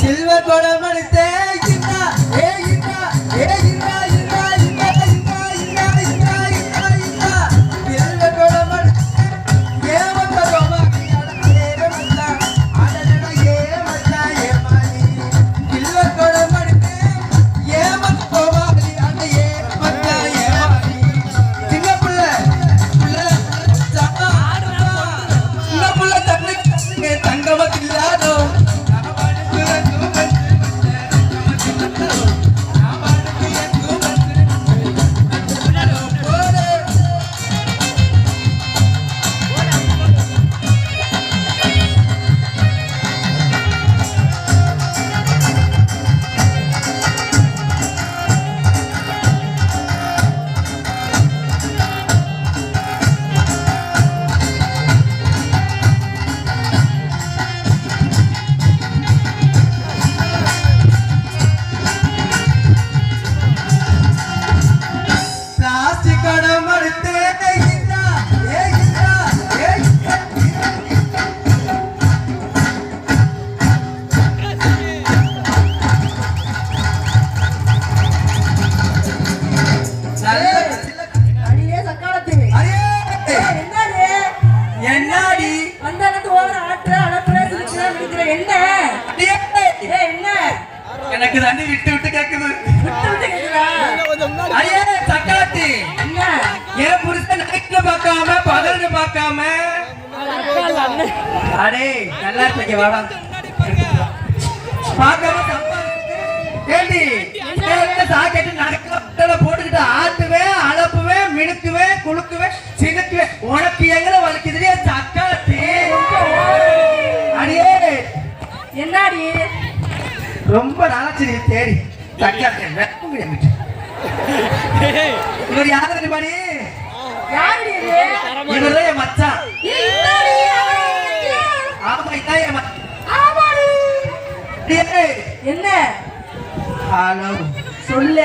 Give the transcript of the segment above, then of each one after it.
Silver குடம் எடுத்தே இங்க வாடா. பார்க்காம ஏண்டி சாக்கெட்டு போட்டுக்கிட்டு ஆட்டுவே அளப்புவே மினுக்குவே குலுக்குவே சினுக்குவே. உனக்கு எங்களை வலிக்குதுலே சக்காத்தி அடியே. என்னடி? ரொம்ப நாளாச்சு நீ தேடி. தக்காளி வெப்பம் கிடையாது இவர் யாரு தெரியுமா மச்சான். ஹலோ. சொல்லு.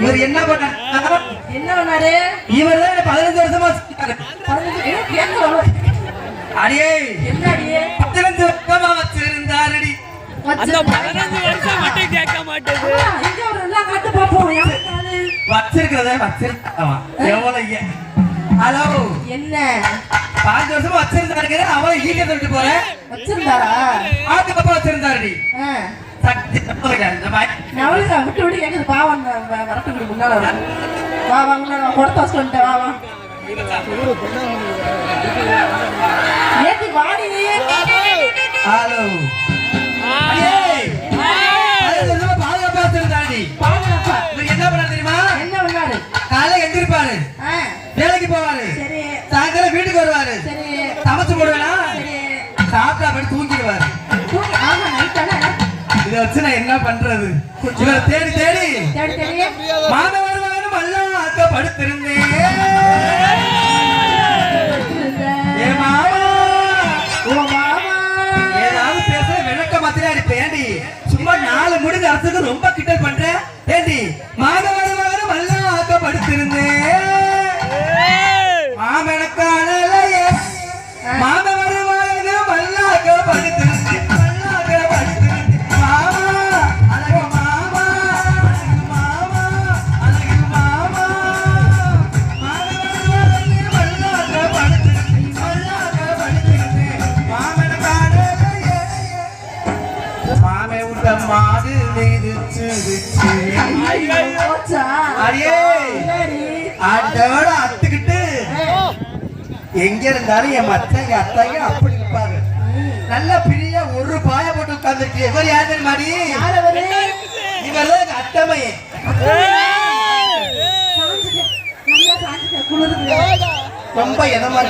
இவர் என்ன பண்ணாரு என்ன பண்ணாரு? இவர் தான் பதினஞ்சு வருஷமா ஏ, கேட்கல அடியே. என்னடி? பதினஞ்சு வருஷமா வச்சிருந்தாரடி. அந்த பதினஞ்சு வருஷம் மட்டும் கேட்க மாட்டேது? வச்சிருக்கிறத வச்சிருக்கான் எவ்வளவு ஹலோ. என்ன? பாஞ்சு வருஷமா வச்சிருந்தாருங்க அவளை ஈக சொல்லிட்டு போறேன். வச்சிருந்தாரா? பப்பா வச்சிருந்தாருடி. சக்தி இந்த எவ்வளோ விட்டு விட்டு பாவம் வரட்டுக்கு முன்னால் வா வாங்களா கொடுத்த சொல்லிட்டேன் வா வா. ஏத்தி வாடி. ஹலோ. வேலைக்கு போவாரு. சாயந்தரம் வீட்டுக்கு வருவாரு. சமைச்சு போடுவேனா? சாப்பிட்டா அப்படி தூங்கிடுவாரு. இதை வச்சு நான் என்ன பண்றது? இவரை தேடி தேடி. தேடி தேடி. வருவாரும் எல்லாம் அக்க படுத்திருந்தேன். ஏ மாமா ஓ மாமா. ஏதாவது பேச விளக்க மாத்திரம் அடிப்பேன் ஏண்டி? சும்மா நாலு முடிஞ்ச அரசுக்கு ரொம்ப கிண்டல் பண்றேன் ஏண்டி? வந்துச்சு ஆண்டவோட அத்துக்கிட்டு எங்க இருந்தாலும் என் மச்சங்க அத்தாங்க அப்படி இருப்பாங்க. நல்ல பிரியா ஒரு பாய போட்டு உட்கார்ந்துருக்கு. எவர் யாரு மாதிரி இவர் தான் அத்தமையன் ரொம்ப இதமா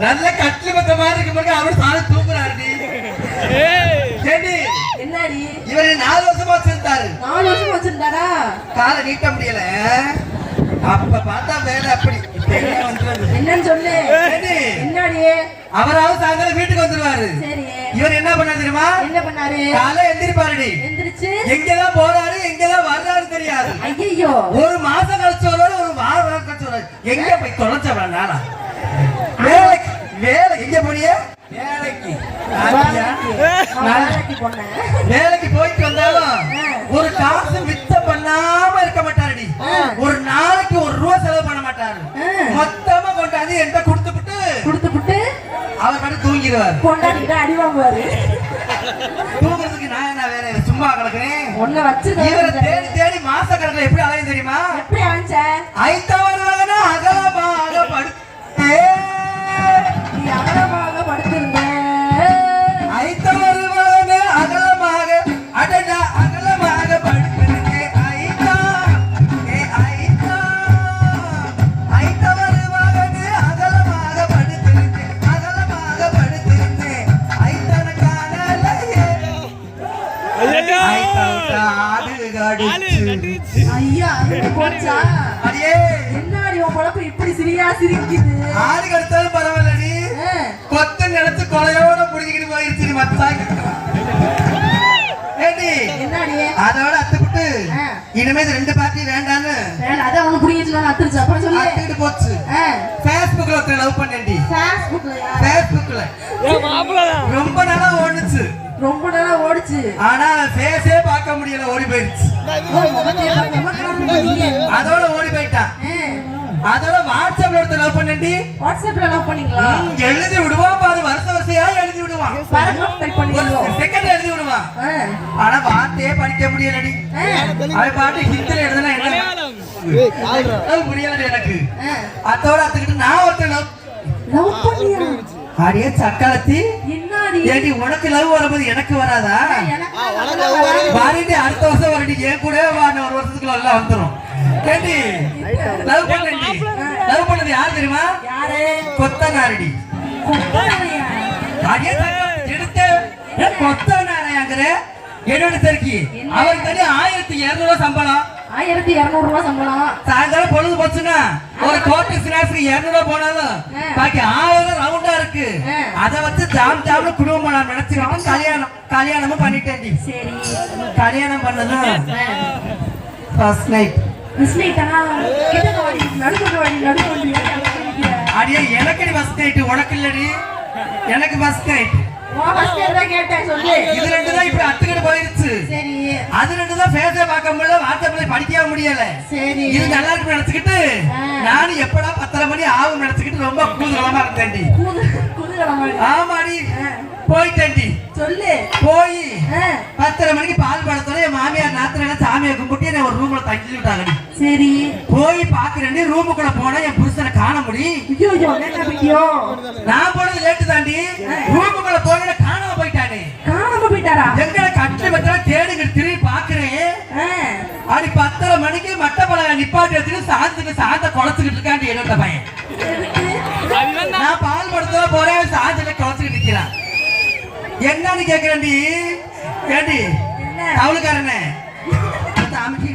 நல்ல கட்லி மத்த மாதிரி இருக்கும்போது அவரு சாணத்து இவர் நாலு வருஷமா வச்சிருந்தாரு. நாலு வருஷம் வச்சிருந்தாரா? காலை நீட்ட முடியல. அப்ப பார்த்தா வேலை அப்படி. என்னன்னு சொல்லு. ஏண்டி, என்னடி? அவராவது சாயந்தரம் வீட்டுக்கு வந்துருவாரு. இவர் என்ன பண்ண தெரியுமா? என்ன பண்ணாரு? காலை எந்திரிப்பாருடி. எந்திரிச்சு. எங்கதான் போறாரு எங்கதான் வர்றாரு தெரியாது. ஐயோ ஒரு மாசம் கழிச்சு வருவாரு ஒரு வாரம் கழிச்சு வருவாரு. எங்க போய் தொலைச்சவா நானா வேலைக்கு வேலை எங்க போனிய வேலைக்கு ஆத்தியா? நான் வேலைக்கு போனேன் வேலைக்கு போயிட்டு வந்தாலும் ஒரு காசு மித்த பண்ணாம இருக்க மாட்டாருடி. ஒரு நாளைக்கு ஒரு ரூபா செலவு பண்ண மாட்டாரு. மொத்தமா கொண்டாந்து என்கிட்ட கொடுத்துட்டு கொடுத்து விட்டு அவர் மட்டும் தூங்கிடுவார். கொண்டாடிட்டு அடி வாங்குவாரு. தூங்குறதுக்கு நான் என்ன வேலை? சும்மா கிடக்குறேன். ஒன்ன வச்சு இவரை தேடி தேடி மாச கணக்குல எப்படி அலையும் தெரியுமா? எப்படி அழைச்ச ஐத்தவர் போச்சா. அடியே என்னடி உன் பொழப்பு இப்படி சிரியா சிரிக்குது? ஆடு கடிச்சாலும் பரவாயில்லடி கொத்த நினைச்சு கொலையோட புடிக்கிட்டு போயிருச்சு மத்தாங்க ஏடி என்னடி? அதோட அத்துக்கிட்டு. இனிமே இது ரெண்டு பார்ட்டி வேண்டான்னு. அதான் உனக்கு பிடிக்கல அத்துருச்சு. அப்புறம் சொல்லு. அத்துக்கிட்டு போச்சு. Facebookல ஒருத்தர் லவ் பண்ணேன்டி. தான். ரொம்ப நாளா ஓடுச்சு. ரொம்ப நாளா ஓடுச்சு. ஆனா ஃபேஸே பார்க்க முடியல ஓடி போயிருச்சு. அதோட வாட்ஸ்அப்ல ஒருத்தர் லவ் பண்ணேன்டி வாட்ஸ்அப்ல லவ் பண்ணீங்களா? எழுதி விடுவான் பாரு வருஷ வருஷையா எழுதி விடுவான் செகண்ட் எழுதி விடுவான் ஆனா வார்த்தையே படிக்க முடியலடி. அவன் பாட்டு ஹிந்தில எழுதுனா என்ன? அது புரியல எனக்கு. அதோட அத்துக்கிட்டு நான் ஒருத்தர் love- லவ் பண்ணியா? அடியே சக்காலத்தி. என்னடி? ஏடி உனக்கு லவ் வரும்போது எனக்கு வராதா. வாரிட்டு அடுத்த வருஷம் வரடி என் கூட ஒரு வருஷத்துக்குள்ள எல்லாம் வந்துரும். கேட்டி லவ் பண்ணி லவ் பண்ணது யார் தெரியுமா? கொத்தனாரடி. எடுத்து. கொத்தனாரையாங்கிற என்னோட தெருக்கி. அவருக்கு தனி ஆயிரத்தி இருநூறு சம்பளம். ஆயிரத்தி இருநூறு ரூபாய் சம்பளம். சாயந்தரம் பொழுது போச்சுன்னா ஒரு கோட்டை ஸ்நாக்ஸ்க்கு இருநூறு போனாலும் பாக்கி ஆயிரம் ரவுண்டா இருக்கு. அத வச்சு ஜாம் ஜாம்னு குடும்பம் நான் நினைச்சுக்கிட்டு கல்யாணம் கல்யாணமும் பண்ணிட்டேன்டி. சரி. கல்யாணம் பண்ணதும் ஃபர்ஸ்ட் நைட் மிஸ்லீட்டா கிட்ட வாடி நடுக்க வாடி நடுக்க வாடி அடியே எனக்கடி ஃபர்ஸ்ட் நைட் உனக்கு இல்லடி. எனக்கு ஃபர்ஸ்ட் நைட் இது ரெண்டு தான் இப்ப அத்துக்கிட்டு போயிருச்சு. அது ரெண்டு தான் ஃபேஸே பார்க்க முடியல வாட்ஸ்அப்ல படிக்கவே முடியல. இது நல்லா இருக்கு நினைச்சுக்கிட்டு. நானும் எப்படா பத்தரை மணி ஆகும் நினைச்சுக்கிட்டு ரொம்ப கூதுகளமா இருந்தேன்டி. குதுகலமா ஆமாடி. போயிட்டேன்டி. சொல்லு. போய். பத்தரை மணிக்கு பால் படத்தோட என் மாமியார் நாத்திர சாமியை கும்பிட்டு என்னை ஒரு ரூம்ல தங்கி விட்டாங்கடி. சரி. போய் பாக்குறேன் ரூமுக்குள்ள போனா என் புருஷனை காண முடி. ஐயோ ஐயோ என்ன பிடியோ நான் போனது லேட்டு தாண்டி ரூமுக்குள்ள போன காணாம போயிட்டானே. காணாம போயிட்டாரா? எங்களை கட்டில பத்திர தேடுங்க திரும்பி பாக்குறேன் அப்படி பத்தரை மணிக்கு மட்ட பழக நிப்பாட்டி வச்சுட்டு சாந்துக்கு சாந்த குளத்துக்கிட்டு இருக்காண்டி என்னோட பையன். என்னன்னு கேக்குறேன்டி. ஏண்டி? தவளுக்காரனே.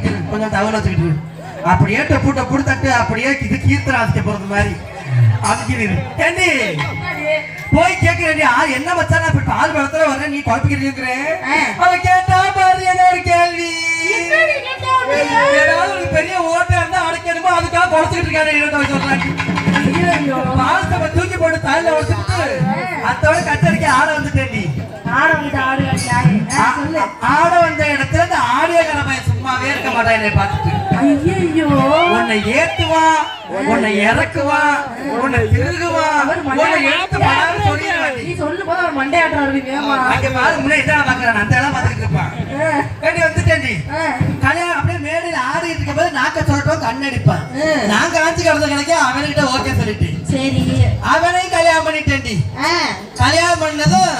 இரு, கொஞ்சம் தவளை வச்சுக்கிட்டு. அப்படியே டொப்பு டொப்பு தட்டு அப்படியே இது கீர்த்தனை வாசிக்க போறது மாதிரி அமுக்கிடு ஏண்டி? போய் கேக்குறேன்டி. ஆ என்ன இப்ப பால் படத்துல வர்ற நீ குழப்பிக்கிட்டு. அவன் கேட்டா பாரு என்ன ஒரு கேள்வி? ஏதாவது ஒரு பெரிய ஓட்டை இருந்தா அடைக்கணுமோ அதுக்காக குறைச்சிக்கிட்டு இருக்காரு சொல்றாங்க தூக்கி போட்டு தலையில வச்சுட்டு அத்தோட கச்சரிக்கை ஆட வந்துட்டேன்டி. ஆட வந்து ஆடு யாரு? ஆ, சொல்லு. ஆட வந்த இடத்துல இந்த ஆடிய கடமை சும்மாவே இருக்க மாட்டான் என்னை பார்த்துட்டு. ஐயோ உன்னை ஏத்துவான் உன்னை இறக்குவான் உன்னை திருகுவான் அவர் உன்னை எடுத்து மண்டையாடுறாரு. சொல்லிடுவான். நீ சொல்லும் போது அவர் மண்டையாடுறாரு வேமா அங்க பாரு முன்னே இதான் பாக்குறான் அந்த இடம் பார்த்துட்டு இருப்பான். ஏண்டி வந்துட்டேன்டி கல்யாணம் அப்படியே மேடையில் ஆடிட்டு இருக்கும் போது நாக்க சொல்லட்டும் கண்ணடிப்பான். நான் காஞ்சி கிடந்த கணக்கே அவன்கிட்ட ஓகே சொல்லிட்டு சரி. அவனையும் கல்யாணம் பண்ணிட்டேன்டி. ஆ, கல்யாணம் பண்ணதும்.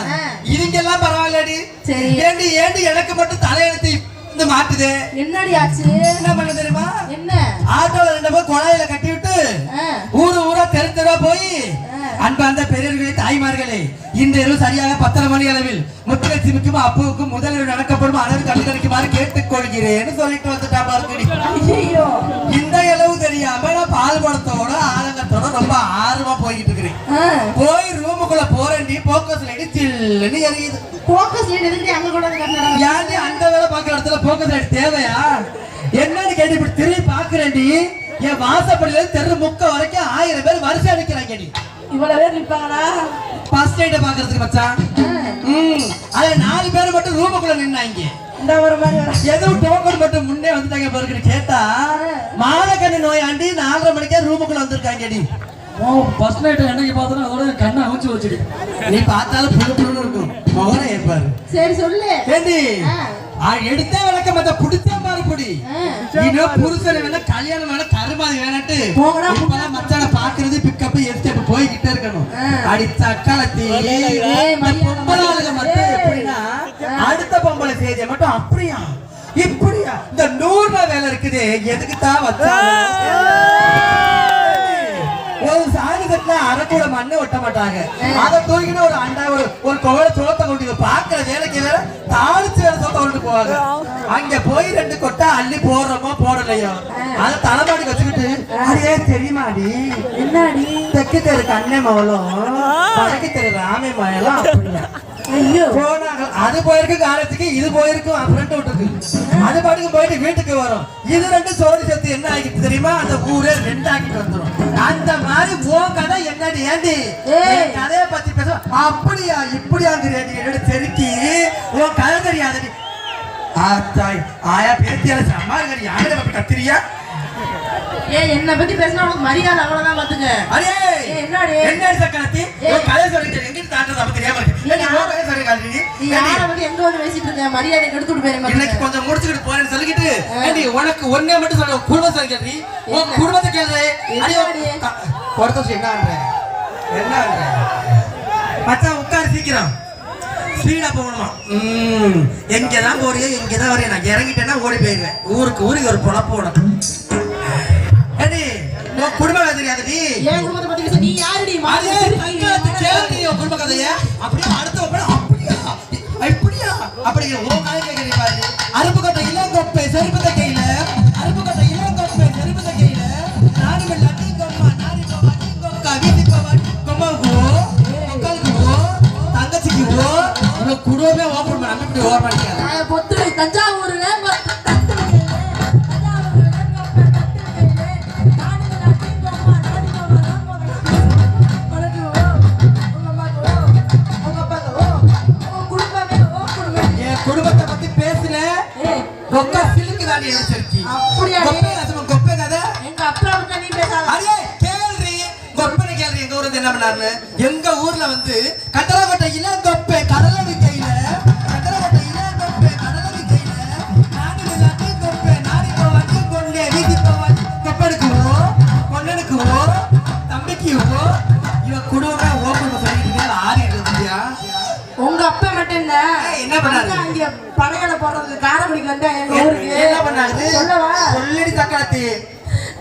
இதுக்கெல்லாம் பரவாயில்லடி. சரி. ஏண்டி ஏண்டி எனக்கு மட்டும் தலையெழுத்து இந்த மாட்டுது? என்னடி ஆச்சு? என்ன பண்ண தெரியுமா? என்ன? ஆட்டோல ரெண்டு குழாயில கட்டி விட்டு ஊரு ஊரா தெரு தெருவா போய். அன்பார்ந்த பெரியவர்களே தாய்மார்களே இரவு சரியாக பத்தரை மணி அளவில் முத்துலட்சுமிக்கும் அப்புவுக்கும் முதலில் நடக்கப்படும் அளவு கல்வி கிடைக்குமாறு கேட்டுக்கொள்கிறேன்னு சொல்லிட்டு வந்துட்டா பாருங்கடி. இந்த அளவு தெரியாம நான் பால் படத்தோட ஆலங்கத்தோட ரொம்ப ஆர்வமா போய்கிட்டு இருக்கிறேன். போய் ரூமுக்குள்ள போறேன்டி போக்கஸ் லைட் சில்லுன்னு எரியுது. focus light எதுக்குடி அங்க கட்டுனாங்க? ஏன்டி அந்த வேலை பார்க்குற இடத்துல போக்கஸ் லைட் தேவையா? என்னன்னு கேட்டு இப்படி திரும்பி பாக்குறேன்டி என் வாசப்படியில தெரு முக்க வரைக்கும் ஆயிரம் பேர் வரிசை அடிக்கிறாங்க நீ. இவ்வளவு பேர் நிப்பாங்களா? ஃபர்ஸ்ட் நைட்டை பாக்குறதுக்கு மச்சான். ம். அதுல நாலு பேர் மட்டும் ரூமுக்குள்ள நின்னாங்க. இந்த ஒரு மாதிரி டோக்கன் மட்டும் முன்னே வந்துட்டாங்க பாருங்கன்னு கேட்டா மாலக்கண்ணு நோயாண்டி நாலரை மணிக்கே ரூமுக்குள்ள வந்திருக்காங்கடி. ஓ ஃபர்ஸ்ட் நைட் என்னைக்கு பார்த்தோன்னா அதோட கண்ணை அமுச்சு வச்சுடு. நீ பார்த்தாலும் புழு புழுன்னு இருக்கும். முகரம் ஏற்பாரு சரி சொல்லு. ஏண்டி? எடுத்தே விளக்க மத்த புடிச்ச மாதிரி புடி. இன்னும் புருஷன் வேணா கல்யாணம் வேணா கருமாதி வேணாட்டு இப்பதான் மச்சான பாக்குறது பிக்கப் எஸ்டேப் போய்கிட்டே இருக்கணும். அடி ஆளுங்க மட்டும் அடுத்த பொம்பளை செய்தியை மட்டும் அப்படியா? இப்படியா? இந்த நூறு ரூபாய் வேலை இருக்குது. எதுக்கு தான் ஒரு சாணி கட்டினா அரைக்கூட மண்ணு ஒட்ட மாட்டாங்க. அதை தூக்கிட்டு ஒரு அண்டா ஒரு ஒரு கோவில சோத்தை கொண்டு பாக்குற வேலைக்கு வேற தாளிச்சு வேற சோத்தை கொண்டு போவாங்க. அங்க போய் ரெண்டு கொட்டை அள்ளி போடுறோமோ போடலையோ? அதை தலைமாடி வச்சுக்கிட்டு அடியே தெரியுமாடி? என்னடி? தெற்கு தெரு கண்ணே மவளும் வடக்கு தெரு ராமே மயலும் அப்படியா? போனாங்க. அது போயிருக்கு காலேஜுக்கு இது போயிருக்கும் ஃப்ரெண்ட் விட்டுருக்கு. அது பாட்டுக்கு போயிட்டு வீட்டுக்கு வரும். இது ரெண்டு சோடி சேர்த்து என்ன ஆகிட்டு தெரியுமா? அந்த ஊரே ரெண்டு ஆக்கிட்டு வந்துரும். அந்த மாதிரி உன் கதை என்னடி ஏண்டி? கதையை பத்தி பேச அப்படியா இப்படியாங்கிறேன் என்னோட தெருக்கி. உன் கதை தெரியாதடி. ஆத்தாய் ஆயா பேத்தியால சம்மாங்கடி யாரை பத்தி கத்திரியா? ஏய் என்ன பத்தி பேசினா உனக்கு மரியாதை அவ்வளவுதான் பாத்துக்க. ஏய், என்னடி? என்னடி சக்கரத்தி கதை சொல்லிட்டு எங்கிட்டு தாண்டது அப்ப தெரியாம இருக்கு ஏண்டி, உன் கதை சொல்லி காட்டுறீங்க நீ யாரை பத்தி எங்க வந்து பேசிட்டு இருக்க? மரியாதை கெடுத்துட்டு போயிருங்க இன்னைக்கு கொஞ்சம் முடிச்சுக்கிட்டு போறேன்னு சொல்லிக்கிட்டு ஏண்டி, உனக்கு ஒன்னே மட்டும் சொல்ல குடும்பத்தை கேள்வி உன் என்ன? குடும்பத்தை கேள்வி என்னடி? பொறுத்த என்ன பண்ற என்ன பண்ற மச்சான் உட்காரு சீக்கிரம். ஸ்பீடா போகணுமா? ம். எங்கதான் போறியோ எங்கதான் வரையோ நான் இறங்கிட்டேன்னா ஓடி போயிருவேன் ஊருக்கு ஊருக்கு ஒரு பொழப்பு உனக்கு. உன் குடும்ப கதை தெரியாதுடி ஏன் குடும்பத்தை பத்தி பேச நீ யாருடி அதே கேள்வி உன் குடும்ப கதைய. அப்படியே? அடுத்த ஒப்பனை அப்படியா? அப்படியா? அப்படிங்கிற உன் கதை கேட்கறீங்க பாரு. அருப்புக்கோட்டை இளங்கொப்பை செருப்பு கையில அருப்புக்கோட்டை இளங்கொப்பை செருப்பு கையில நாடு வெள்ள அடி கொம்மா நாடி கொம்மா அடி கொக்கா வீதி கொம்மா கொம்மாவுக்கு மக்களுக்கு ஓ தங்கச்சிக்கு ஓ உனக்கு குடும்பமே ஓப்பன் பண்ண இப்படி ஓப்பன் பண்ணிக்காது நான் ஊர்ல வந்து கட்டளக்கோட்டை இளங்கொப்பை கடலை விக்கையில கட்டளக்கோட்டை இளங்கொப்பை கடலை விக்கையில நாடு விளாட்டு கொப்பை நாடி போவாச்சு கொண்டே வீதி போவாச்சு கொப்பனுக்கு ஓ கொண்டனுக்கு ஓ தம்பிக்கு ஓ இவன் குடும்பமே ஓப்பன் சொல்லிட்டு உங்க அப்பா மட்டும் இல்ல. என்ன பண்ணாரு? அங்க படையல போடுறதுக்கு காரைக்குடிக்கு வந்தா எங்க ஊருக்கு? என்ன பண்ணாரு? சொல்லவா? சொல்லடி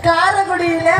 காரைக்குடியில